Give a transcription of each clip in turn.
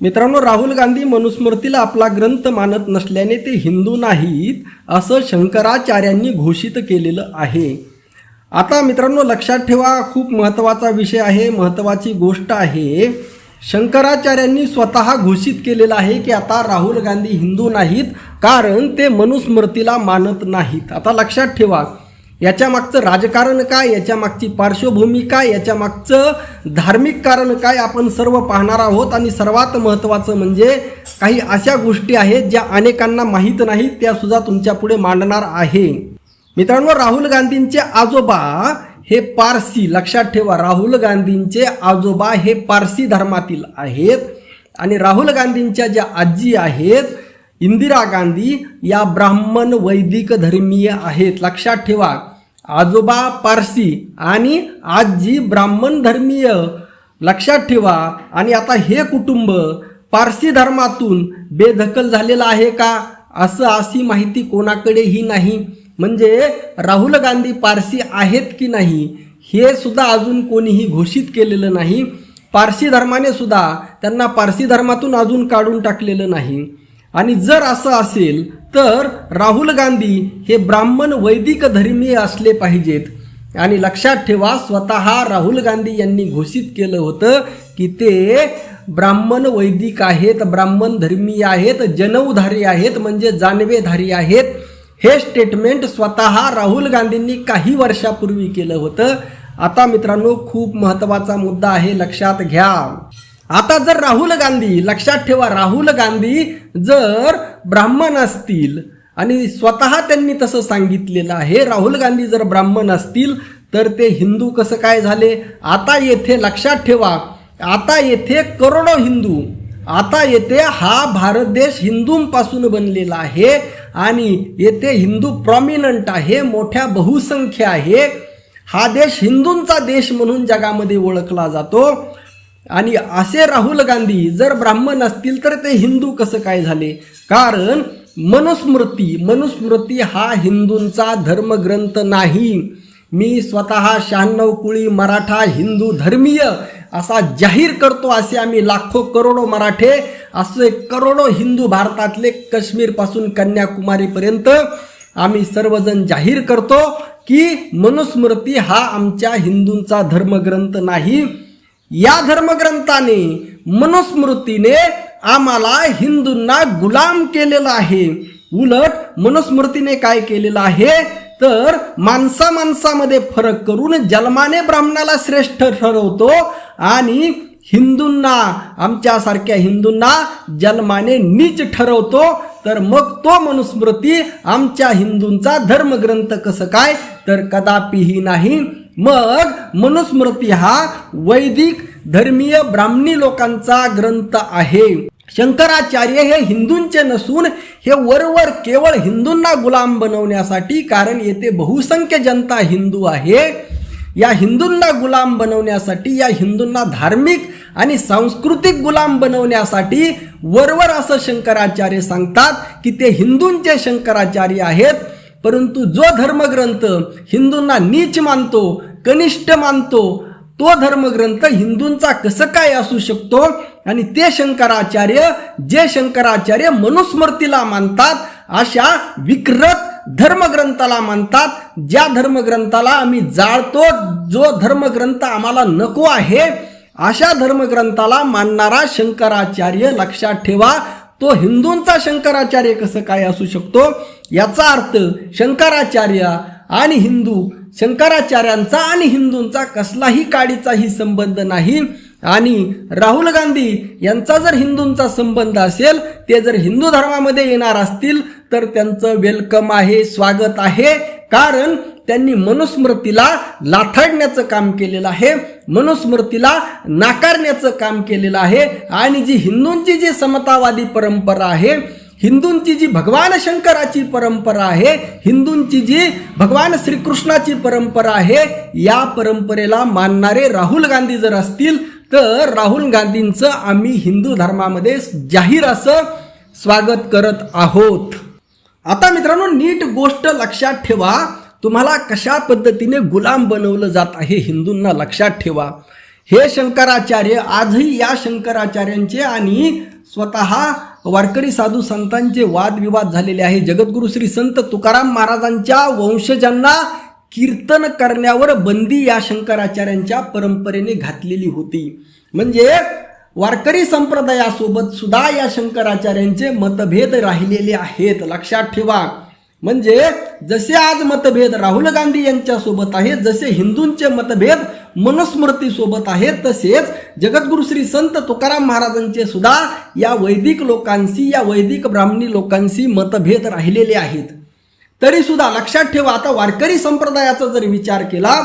मित्रांनो राहुल गांधी मनुस्मृतीला आपला ग्रंथ मानत नसल्याने ते हिंदू नाहीत असं शंकराचार्यांनी घोषित केलेलं आहे. आता मित्रांनो लक्षात ठेवा खूप महत्त्वाचा विषय आहे महत्त्वाची गोष्ट आहे. शंकराचार्यांनी स्वतः घोषित केलेलं आहे की आता राहुल गांधी हिंदू नाहीत कारण ते मनुस्मृतीला मानत नाहीत. आता लक्षात ठेवा याच्या मागचं राजकारण काय? याच्या मागची पार्श्वभूमी काय? याच्या मागचं धार्मिक कारण काय? आपण सर्व पाहणार आहोत. आणि सर्वात महत्त्वाचं म्हणजे काही अशा गोष्टी आहेत ज्या अनेकांना माहीत नाहीत त्यासुद्धा तुमच्यापुढे तुमच्यापुढे मांडणार आहे. मित्रांनो राहुल गांधींचे आजोबा हे पारसी. लक्षात ठेवा राहुल गांधींचे आजोबा हे पारसी धर्मातील आहेत. आणि राहुल गांधींच्या ज्या आजी आहेत इंदिरा गांधी या ब्राह्मण वैदिक धर्मीय आहेत. लक्षात ठेवा आजोबा पारसी आणि आजी ब्राह्मण धर्मीय. लक्षात ठेवा आणि आता हे कुटुंब पारसी धर्मातून बेदखल झालेलं आहे का? असं अशी माहिती कोणाकडेही नाही. म्हणजे राहुल गांधी पारसी आहेत की नाही हे सुद्धा अजून कोणीही घोषित केलेलं नाही. पारसी धर्माने सुद्धा त्यांना पारसी धर्मातून अजून काढून टाकलेलं नाही. आणि जर असं असेल तर राहुल गांधी हे ब्राह्मण वैदिक धर्मीय असले पाहिजेत. आणि लक्षात ठेवा स्वतः राहुल गांधी यांनी घोषित केलं होतं की ते ब्राह्मण वैदिक आहेत ब्राह्मण धर्मीय आहेत जनऊधारी आहेत म्हणजे जानवेधारी आहेत. हे स्टेटमेंट स्वतः राहुल गांधींनी काही वर्षापूर्वी केलं होतं. आता मित्रांनो खूप महत्त्वाचा मुद्दा आहे लक्षात घ्या. आता जर राहुल गांधी लक्षात ठेवा राहुल गांधी जर ब्राह्मण असतील आणि स्वतः त्यांनी तसं सांगितलेलं आहे राहुल गांधी जर ब्राह्मण असतील तर ते हिंदू कसं काय झाले? आता येथे लक्षात ठेवा आता येथे करोडो हिंदू आता येथे हा भारत देश हिंदूंपासून बनलेला आहे आणि येथे हिंदू प्रॉमिनंट आहे मोठ्या बहुसंख्य आहे. हा देश हिंदूंचा देश म्हणून जगामध्ये ओळखला जातो. आणि असे राहुल गांधी जर ब्राह्मण असतील तर ते हिंदू कसं काय झाले? कारण मनुस्मृती मनुस्मृती हा हिंदूंचा धर्मग्रंथ नाही. मी स्वतः शहाण्णव कुळी मराठा हिंदू धर्मीय असा जाहीर करतो असे आम्ही लाखो करोडो मराठे असे करोडो हिंदू भारतातले काश्मीरपासून कन्याकुमारीपर्यंत आम्ही सर्वजण जाहीर करतो की मनुस्मृती हा आमच्या हिंदूंचा धर्मग्रंथ नाही. या धर्मग्रंथाने मनुस्मृतीने आम्हाला हिंदूंना गुलाम केलेलं आहे. उलट मनुस्मृतीने काय केलेलं आहे? तर माणसा माणसामध्ये फरक करून जन्माने ब्राह्मणाला श्रेष्ठ ठरवतो आणि हिंदूंना आमच्यासारख्या हिंदूंना जन्माने नीच ठरवतो. तर मग तो मनुस्मृती आमच्या हिंदूंचा धर्मग्रंथ कसं काय? तर कदापिही नाही. मग मनुस्मृती हा वैदिक धर्मीय ब्राह्मणी लोकांचा ग्रंथ आहे. शंकराचार्य हे हिंदूंचे नसून हे वरवर केवळ हिंदूंना गुलाम बनवण्यासाठी कारण येथे बहुसंख्य जनता हिंदू आहे. या हिंदूंना गुलाम बनवण्यासाठी या हिंदूंना धार्मिक आणि सांस्कृतिक गुलाम बनवण्यासाठी वरवर असं शंकराचार्य सांगतात की ते हिंदूंचे शंकराचार्य आहेत. परंतु जो धर्मग्रंथ हिंदूंना नीच मानतो कनिष्ठ मानतो तो धर्मग्रंथ हिंदूंचा कसं काय असू शकतो? आणि ते शंकराचार्य जे शंकराचार्य मनुस्मृतीला मानतात अशा विकृत धर्मग्रंथाला मानतात ज्या धर्मग्रंथाला आम्ही जाळतो जो धर्मग्रंथ आम्हाला नको आहे अशा धर्मग्रंथाला मानणारा शंकराचार्य लक्षात ठेवा तो हिंदूंचा शंकराचार्य कसं काय असू शकतो? याचा अर्थ शंकराचार्य आणि हिंदू शंकराचार्यांचा आणि हिंदूंचा कसलाही काडीचाही संबंध नाही. आणि राहुल गांधी यांचा जर हिंदूंचा संबंध असेल ते जर हिंदू धर्मामध्ये येणार असतील तर त्यांचं वेलकम आहे स्वागत आहे. कारण त्यांनी मनुस्मृतीला लाथाडण्याचं काम केलेलं आहे मनुस्मृतीला नाकारण्याचं काम केलेलं आहे आणि जी हिंदूंची जी समतावादी परंपरा आहे हिंदूंची जी भगवान शंकराची परंपरा आहे हिंदूंची जी भगवान श्रीकृष्णाची परंपरा आहे या परंपरेला मानणारे राहुल गांधी जर असतील तर राहुल गांधींचं आम्ही हिंदू धर्मामध्ये जाहीर असं स्वागत करत आहोत. आता मित्रांनो नीट गोष्ट लक्षात ठेवा. तुम्हाला कशा पद्धतीने गुलाम बनवलं जात आहे हिंदूंना लक्षात ठेवा. हे शंकराचार्य आजही या शंकराचार्यांचे आणि स्वतः वारकरी साधू संतांचे वादविवाद झालेले आहे. जगद्गुरु श्री संत तुकाराम महाराजांच्या वंशजांना कीर्तन करण्यावर बंदी या शंकराचार्यांच्या परंपरेने घातलेली होती. म्हणजे वारकरी संप्रदायासोबत सुद्धा या शंकराचार्यांचे मतभेद राहिलेले आहेत. लक्षात ठेवा. म्हणजे जसे आज मतभेद राहुल गांधी यांच्यासोबत आहेत जसे हिंदूंचे मतभेद मनुस्मृतीसोबत आहेत तसेच जगद्गुरु श्री संत तुकाराम महाराजांचे सुद्धा या वैदिक लोकांशी या वैदिक ब्राह्मणी लोकांशी मतभेद राहिलेले आहेत. तरी सुद्धा लक्षात ठेवा आता वारकरी संप्रदायाचा जर विचार केला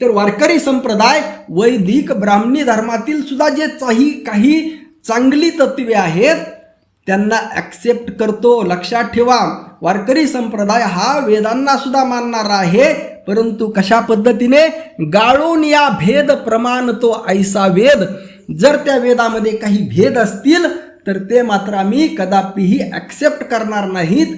तर वारकरी संप्रदाय वैदिक ब्राह्मणी धर्मातील सुद्धा जे काही काही चांगली तत्वे आहेत त्यांना ॲक्सेप्ट करतो. लक्षात ठेवा वारकरी संप्रदाय हा वेदांना सुद्धा मानणारा आहे. परंतु कशा पद्धतीने? गाळून या भेद प्रमाण तो ऐसा वेद. जर त्या वेदामध्ये काही भेद असतील तर ते मात्र आम्ही कदापिही ॲक्सेप्ट करणार नाहीत.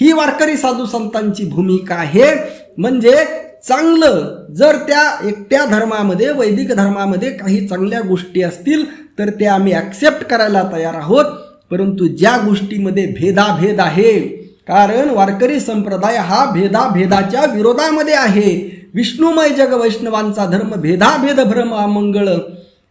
ही वारकरी साधू संतांची भूमिका आहे. म्हणजे चांगलं जर त्या एकट्या धर्मामध्ये वैदिक धर्मामध्ये काही चांगल्या गोष्टी असतील तर त्या आम्ही ॲक्सेप्ट करायला तयार आहोत. परंतु ज्या गोष्टीमध्ये भेदाभेद आहे कारण वारकरी संप्रदाय हा भेदाभेदाच्या विरोधामध्ये आहे. विष्णुमय जग वैष्णवांचा धर्म भेदाभेद भ्रम अमंगळ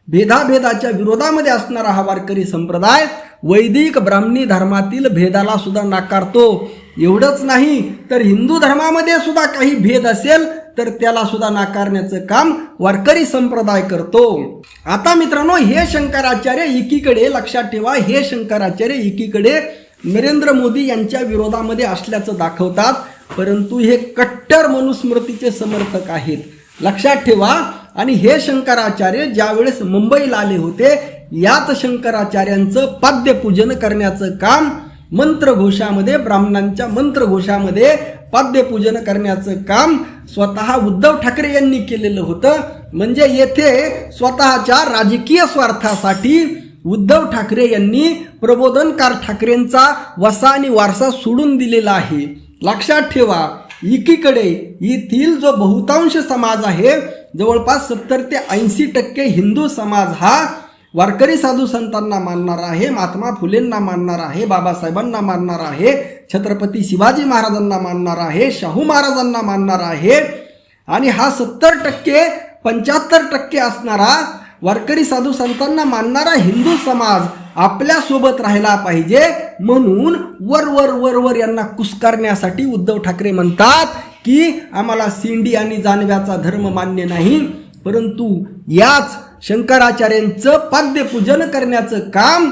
भेदाभेदाच्या विरोधामध्ये असणारा हा वारकरी संप्रदाय वैदिक ब्राह्मणी धर्मातील भेदाला सुद्धा नाकारतो. एवढंच नाही तर हिंदू धर्मामध्ये सुद्धा काही भेद असेल तर त्याला सुद्धा नाकारण्याचं काम वारकरी संप्रदाय करतो. आता मित्रांनो हे शंकराचार्य एकीकडे लक्षात ठेवा हे शंकराचार्य एकीकडे नरेंद्र मोदी यांच्या विरोधामध्ये असल्याचं दाखवतात. परंतु हे कट्टर मनुस्मृतीचे समर्थक आहेत. लक्षात ठेवा. आणि हे शंकराचार्य ज्यावेळेस मुंबईला आले होते याच शंकराचार्यांचं पाद्यपूजन करण्याचं काम मंत्रघोषामध्ये ब्राह्मणांच्या मंत्रघोषामध्ये पाद्यपूजन करण्याचं काम स्वतः उद्धव ठाकरे यांनी केलेलं होतं. म्हणजे येथे स्वतःच्या राजकीय स्वार्थासाठी उद्धव ठाकरे यांनी प्रबोधनकार ठाकरेंचा वसा आणि वारसा सोडून दिलेला आहे. लक्षात ठेवा एकीकडे येथील जो बहुतांश समाज आहे जवळपास सत्तर ते ऐंशी टक्के हिंदू समाज हा वारकरी साधू संतांना मानणार आहे महात्मा फुलेंना मानणार आहे बाबासाहेबांना मानणार आहे छत्रपती शिवाजी महाराजांना मानणार आहे शाहू महाराजांना मानणार आहे. आणि हा सत्तर टक्के पंच्याहत्तर टक्के असणारा वारकरी साधू संतांना मानणारा हिंदू समाज आपल्यासोबत राहायला पाहिजे. म्हणून वर वर वर वर यांना कुस्कारण्यासाठी उद्धव ठाकरे म्हणतात की आम्हाला सिंडी आणि जानव्याचा धर्म मान्य नाही परंतु याच शंकराचार्यांचं पाद्यपूजन करण्याचं काम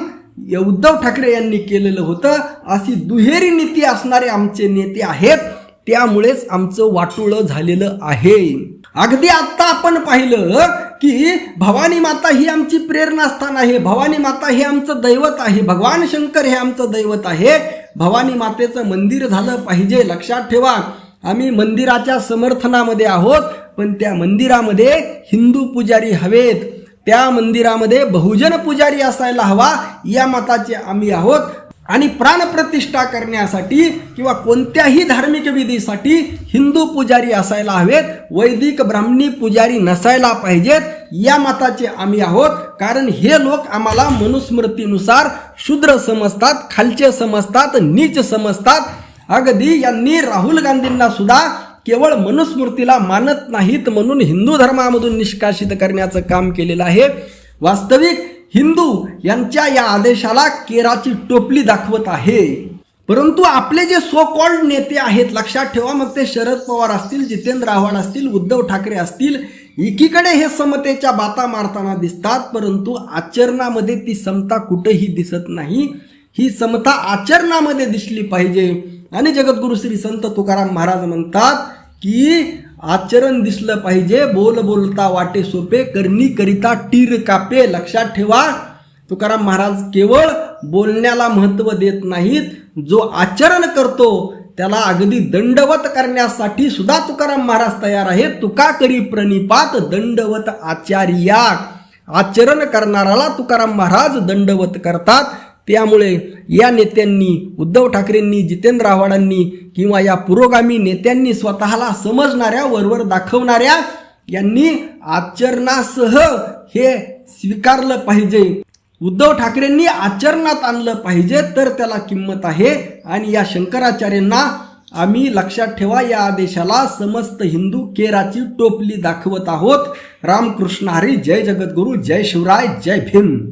उद्धव ठाकरे यांनी केलेलं होतं. अशी दुहेरी नीती असणारे आमचे नेते आहेत. त्यामुळेच आमचं वाटोळं झालेलं आहे. अगदी आत्ता आपण पाहिलं की भवानी माता ही आमची प्रेरणास्थान आहे. भवानी माता हे आमचं दैवत आहे. भगवान शंकर हे आमचं दैवत आहे. भवानी मातेचं मंदिर झालं पाहिजे लक्षात ठेवा. आम्ही मंदिराच्या समर्थनामध्ये आहोत पण त्या मंदिरामध्ये हिंदू पुजारी हवेत. त्या मंदिरामध्ये बहुजन पुजारी असायला हवा या मताचे आम्ही आहोत. आणि प्राणप्रतिष्ठा करण्यासाठी किंवा कोणत्याही धार्मिक विधीसाठी हिंदू पुजारी असायला हवेत वैदिक ब्राह्मणी पुजारी नसायला पाहिजेत या मताचे आम्ही आहोत. कारण हे लोक आम्हाला मनुस्मृतीनुसार शूद्र समजतात खालचे समजतात नीच समजतात. अगदी यांनी राहुल गांधींना सुद्धा केवळ मनुस्मृतीला मानत नाहीत म्हणून हिंदू धर्मामधून निष्कासित करण्याचं काम केलेलं आहे. वास्तविक हिंदू यांच्या या आदेशाला केराची टोपली दाखवत आहे. परंतु आपले जे सो कॉल्ड नेते आहेत लक्षात ठेवा मग ते शरद पवार असतील जितेंद्र आव्हाड असतील उद्धव ठाकरे असतील एकीकडे हे समतेच्या बाता मारताना दिसतात परंतु आचरणामध्ये ती समता कुठेही दिसत नाही. ही समता आचरणामध्ये दिसली पाहिजे. आणि जगद्गुरु श्री संत तुकाराम महाराज म्हणतात की आचरण दिसलं पाहिजे बोल बोलता वाटे सोपे करणी करिता टीर कापे लक्षात ठेवा. तुकाराम महाराज केवळ बोलण्याला महत्त्व देत नाहीत जो आचरण करतो त्याला अगदी दंडवत करण्यासाठी सुद्धा तुकाराम महाराज तयार आहेत. तुका करी प्रणिपात दंडवत आचार्या. आचरण करणाराला तुकाराम महाराज दंडवत करतात. त्यामुळे या नेत्यांनी उद्धव ठाकरेंनी जितेंद्र आव्हाडांनी किंवा या पुरोगामी नेत्यांनी स्वतःला समजणाऱ्या वरवर दाखवणाऱ्या यांनी आचरणासह हे स्वीकारलं पाहिजे. उद्धव ठाकरेंनी आचरणात आणलं पाहिजे तर त्याला किंमत आहे. आणि या शंकराचार्यांना आम्ही लक्षात ठेवा या आदेशाला समस्त हिंदू केराची टोपली दाखवत आहोत. रामकृष्ण हरी जय जगद्गुरू जय शिवराय जय भीम.